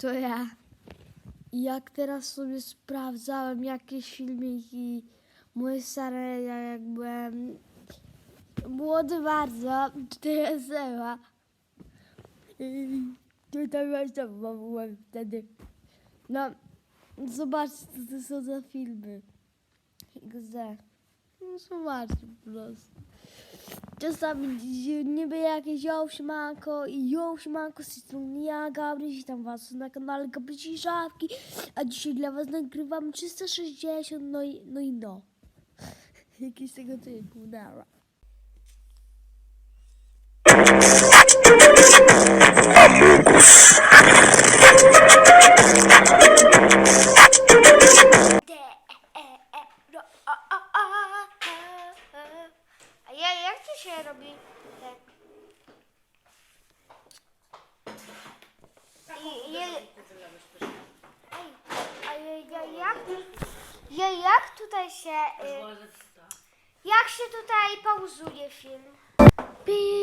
To ja. Jak teraz sobie sprawdzałem jakieś filmiki moje stare, ja jak byłem młody bardzo, to Ewa. I tutaj właśnie byłem wtedy. No, zobaczcie, co to są za filmy. XD. No, zobaczcie po prostu. Czasami niby jakieś jołsimanko i jołsimanko z strony ja, Gabryś, witam was na kanale Gabryś i Żabki, a dzisiaj dla was nagrywam 360, no i no. I no. Jakiś tego typu, nara. Się robi? Tak. I, je, ej, a ja, jak, ja, jak tutaj się, y, jak się tutaj pauzuje film? Pi.